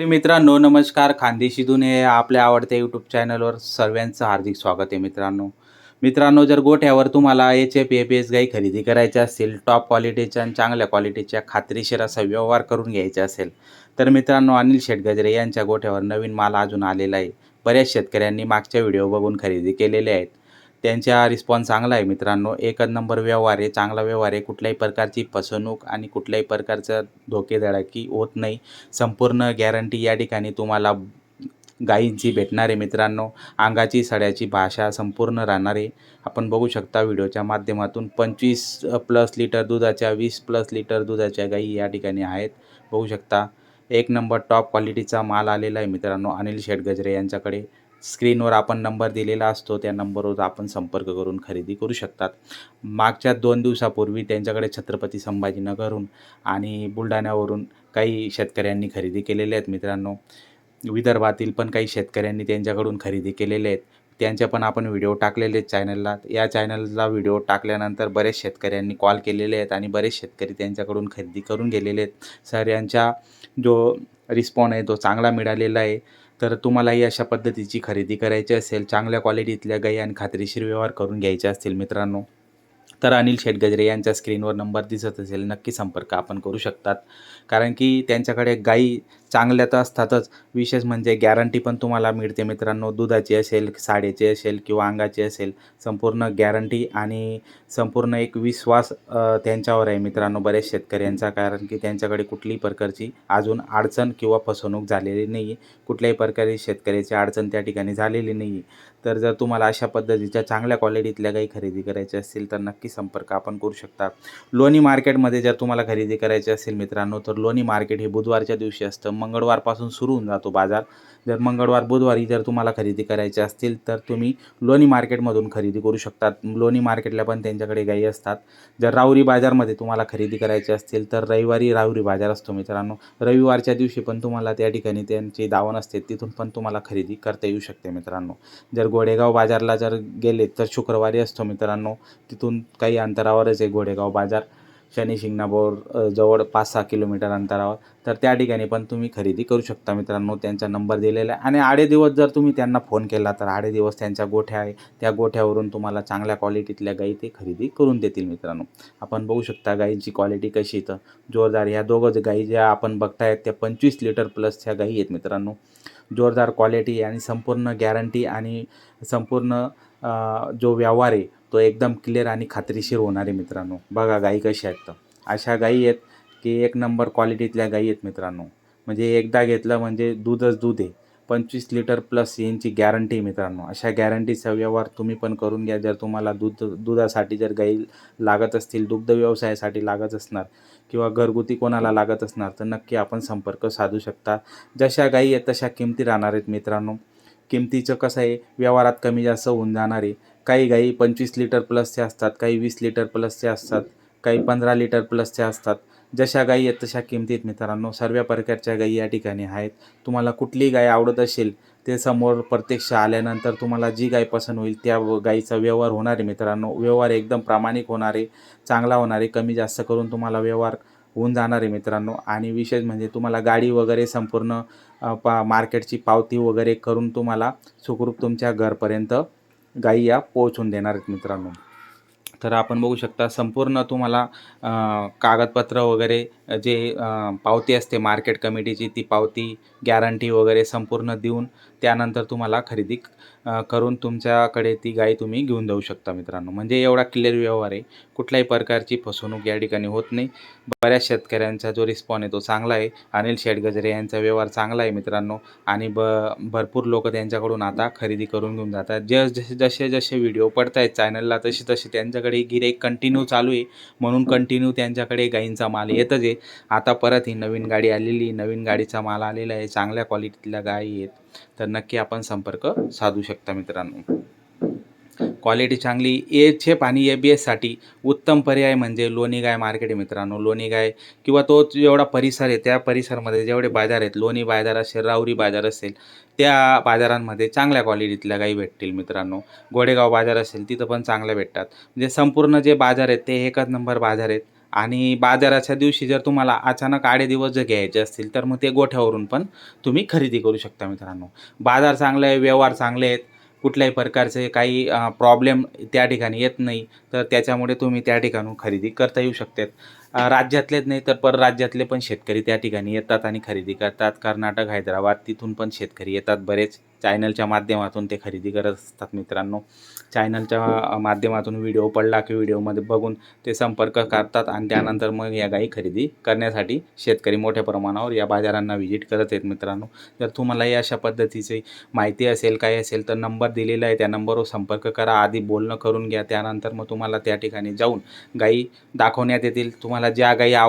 तरी मित्रांनो नमस्कार. खानदेशीतून हे आपल्या आवडत्या यूट्यूब चॅनलवर सर्वांचं हार्दिक स्वागत आहे मित्रांनो. मित्रांनो जर गोठ्यावर तुम्हाला H F A P S गाई खरेदी करायची असेल टॉप क्वालिटीच्या आणि चांगल्या क्वालिटीच्या खात्रीशीर असा व्यवहार करून घ्यायचा असेल तर मित्रांनो अनिल शेटगजरे यांच्या गोठ्यावर नवीन माल अजून आलेला आहे. बऱ्याच शेतकऱ्यांनी मागच्या व्हिडिओ बघून खरेदी केलेले आहेत. त्यांचा रिस्पॉन्स चांगला आहे मित्रांनो. एकच नंबर व्यवहार आहे चांगला व्यवहार आहे. कुठल्याही प्रकारची फसवणूक आणि कुठल्याही प्रकारचं धोकेधडाकी होत नाही. संपूर्ण गॅरंटी या ठिकाणी तुम्हाला गायींची भेटणार आहे मित्रांनो. अंगाची सड्याची भाषा संपूर्ण राहणार आहे. आपण बघू शकता व्हिडिओच्या माध्यमातून पंचवीस प्लस लिटर दुधाच्या वीस प्लस लिटर दुधाच्या गायी या ठिकाणी आहेत. बघू शकता. एक नंबर टॉप क्वालिटीचा माल आलेला आहे मित्रांनो अनिल शेटगजरे यांच्याकडे. स्क्रीनवर आपण नंबर दिलेला असतो त्या नंबरवर आपण संपर्क करून खरेदी करू शकतात. मागच्या दोन दिवसापूर्वी त्यांच्याकडे छत्रपती संभाजीनगरहून आणि बुलढाण्यावरून काही शेतकऱ्यांनी खरेदी केलेल्या आहेत मित्रांनो. विदर्भातील पण काही शेतकऱ्यांनी त्यांच्याकडून खरेदी केलेले आहेत. त्यांच्या पण आपण व्हिडिओ टाकलेले आहेत चॅनलला. या चॅनलला व्हिडिओ टाकल्यानंतर बरेच शेतकऱ्यांनी कॉल केलेले आहेत आणि बरेच शेतकरी त्यांच्याकडून खरेदी करून गेलेले आहेत. सर यांच्या जो रिस्पॉन आहे तो चांगला मिळालेला आहे. तर तुम्हालाही अशा पद्धतीची खरेदी करायची असेल चांगल्या क्वालिटीतल्या गाई आणि खात्रीशीर व्यवहार करून घ्यायचे असतील मित्रांनो तर अनिल शेटगजरे यांच्या स्क्रीनवर नंबर दिसत असेल नक्की संपर्क आपण करू शकतात. कारण की त्यांच्याकडे गाई चांगल्या तर असतातच. विशेष म्हणजे गॅरंटी पण तुम्हाला मिळते मित्रांनो. दुधाची असेल साडेची असेल किंवा अंगाची असेल संपूर्ण गॅरंटी आणि संपूर्ण एक विश्वास त्यांच्यावर आहे मित्रांनो बऱ्याच शेतकऱ्यांचा. कारण की त्यांच्याकडे कुठलीही प्रकारची अजून अडचण किंवा फसवणूक झालेली नाही आहे कुठल्याही प्रकारे शेतकऱ्याची अडचण त्या ठिकाणी झालेली नाही आहे तर जर तुम्हाला अशा पद्धतीच्या चांगल्या क्वालिटीतल्या काही खरेदी करायची असतील तर नक्की संपर्क आपण करू शकता. लोणी मार्केटमध्ये जर तुम्हाला खरेदी करायची असेल मित्रांनो तर लोणी मार्केट हे बुधवारच्या दिवशी असतं. मंगळवारपासून सुरू होऊन जातो बाजार. जर मंगळवार बुधवारी जर तुम्हाला खरेदी करायची असतील तर तुम्ही लोणी मार्केटमधून खरेदी करू शकतात. लोणी मार्केटला पण त्यांच्याकडे गाई असतात. जर राहुरी बाजारमध्ये तुम्हाला खरेदी करायची असतील तर रविवारी राहुरी बाजार असतो मित्रांनो. रविवारच्या दिवशी पण तुम्हाला त्या ठिकाणी त्यांची दावण असते तिथून पण तुम्हाला खरेदी करता येऊ शकते मित्रांनो. जर गोडेगाव बाजारला जर गेले तर शुक्रवारी असतो मित्रांनो. तिथून काही अंतरावरच आहे गोडेगाव बाजार. शनी शिंगणापूर जवळ पाच सहा किलोमीटर अंतरावर. तर त्या ठिकाणी पण तुम्ही खरेदी करू शकता मित्रांनो. त्यांचा नंबर दिलेला आहे. आणि आडे दिवस जर तुम्ही त्यांना फोन केला तर आडे दिवस त्यांच्या गोठ्या आहे. त्या गोठ्यावरून तुम्हाला चांगल्या क्वालिटीतल्या गाई ते खरेदी करून देतील मित्रांनो. आपण बघू शकता गाईची क्वालिटी कशी इथं जोरदार ह्या दोघं गाई ज्या आपण बघतायत त्या पंचवीस लिटर प्लस ह्या गाई आहेत मित्रांनो. जोरदार क्वालिटी आणि संपूर्ण गॅरंटी आणि संपूर्ण जो व्यवहार आहे तो एकदम क्लिअर आणि खात्रीशीर होणार आहे मित्रांनो. बघा गाई कशा आहेत तर. अशा गाई आहेत की एक नंबर क्वालिटीतल्या गाई आहेत मित्रांनो. म्हणजे एकदा घेतलं म्हणजे दूधच दूध आहे. पंचवीस लिटर प्लस यांची गॅरंटी मित्रांनो. अशा गॅरंटीचा व्यवहार तुम्ही पण करून घ्या. जर तुम्हाला दूध दुधासाठी जर गाई लागत असतील दुग्ध व्यवसायासाठी लागत असणार किंवा घरगुती कोणाला लागत असणार तर नक्की आपण संपर्क साधू शकता. जशा गाई आहेत तशा किमती राहणार आहेत मित्रांनो. किमतीचं कसं आहे? व्यवहारात कमी जास्त होऊन जाणार आहे. काही गाई पंचवीस लिटर प्लसचे असतात काही वीस लिटर प्लसचे असतात काही पंधरा लिटर प्लसचे असतात. जशा गाई आहेत तशा किमतीत मित्रांनो सर्व प्रकारच्या गाई या ठिकाणी आहेत. तुम्हाला कुठली गाय आवडत असेल ते समोर प्रत्यक्ष आल्यानंतर तुम्हाला जी गाय पसंत होईल त्या व- गाईचा व्यवहार होणार आहे मित्रांनो. व्यवहार एकदम प्रामाणिक होणार आहे चांगला होणार आहे कमी जास्त करून तुम्हाला व्यवहार होऊन जाणार आहे मित्रांनो. आणि विशेष म्हणजे तुम्हाला गाडी वगैरे संपूर्ण पा मार्केटची पावती वगैरे करून तुम्हाला सुखरूप तुमच्या घरपर्यंत गाई या पोहोचून देणार आहेत मित्रांनो. तर आपण बघू शकता संपूर्ण तुम्हाला कागदपत्र वगैरे जे पावती असते मार्केट कमिटीची ती पावती गॅरंटी वगैरे संपूर्ण देऊन त्यानंतर तुम्हाला खरेदी करून तुमच्याकडे ती गाय तुम्ही घेऊन जाऊ शकता मित्रांनो. म्हणजे एवढा क्लिअर व्यवहार आहे. कुठल्याही प्रकारची फसवणूक या ठिकाणी होत नाही. बऱ्याच शेतकऱ्यांचा जो रिस्पॉन्स आहे तो चांगला आहे. अनिल शेठ गजरे यांचा व्यवहार चांगला आहे मित्रांनो. आणि ब भरपूर लोक त्यांच्याकडून आता खरेदी करून घेऊन जातात. जस जसे जसे जसे व्हिडिओ पडत आहेत चॅनलला तसे तसे त्यांच्याकडे गिरेक कंटिन्यू चालू आहे. म्हणून कंटिन्यू त्यांच्याकडे गाईंचा माल येतच आहे. आता परत ही नवीन गाडी आलेली नवीन गाडीचा माल आलेला आहे चांगल्या क्वालिटीतल्या गायी आहेत. तर नक्की आपण संपर्क साधू शकता मित्रांनो. क्वालिटी चांगली एचेप आणि ए बी एससाठी उत्तम पर्याय म्हणजे लोणी गाय मार्केट आहे मित्रांनो. लोणी गाय किंवा तो जेवढा परिसर आहे त्या परिसरामध्ये जेवढे बाजार आहेत लोणी बाजार असेल राऊरी बाजार असेल त्या बाजारांमध्ये चांगल्या क्वालिटीतल्या गाई भेटतील मित्रांनो. गोडेगाव बाजार असेल तिथं पण चांगल्या भेटतात. म्हणजे संपूर्ण जे बाजार आहेत ते एकच नंबर बाजार आहेत. आणि बाजाराच्या दिवशी जर तुम्हाला अचानक आडे दिवस जर घ्यायचे असतील तर मग ते गोठ्यावरून पण तुम्ही खरेदी करू शकता मित्रांनो. बाजार चांगले आहे व्यवहार चांगले आहेत कुठल्याही प्रकारचे काही प्रॉब्लेम त्या ठिकाणी येत नाही तर त्याच्यामुळे तुम्ही त्या ठिकाणून खरेदी करता येऊ शकतात. राज्यातलेच नाही तर परराज्यातले पण शेतकरी त्या ठिकाणी येतात आणि खरेदी करतात. कर्नाटक हैदराबाद तिथून पण शेतकरी येतात बरेच. चॅनलच्या माध्यमातून ते खरेदी करत असतात मित्रांनो. चॅनलच्या माध्यमातून व्हिडिओ पडला की व्हिडिओमध्ये बघून ते संपर्क करतात आणि त्यानंतर मग या गाई खरेदी करण्यासाठी शेतकरी मोठ्या प्रमाणावर या बाजारांना व्हिजिट करत आहेत मित्रांनो. जर तुम्हालाही अशा पद्धतीची माहिती असेल काय असेल तर नंबर दिलेला आहे. त्या नंबरवर संपर्क करा. आधी बोलणं करून घ्या. त्यानंतर मग तुम्हाला त्या ठिकाणी जाऊन गाई दाखवण्यात येतील. तुम्हाला तुम्हाला ज्या गाई आव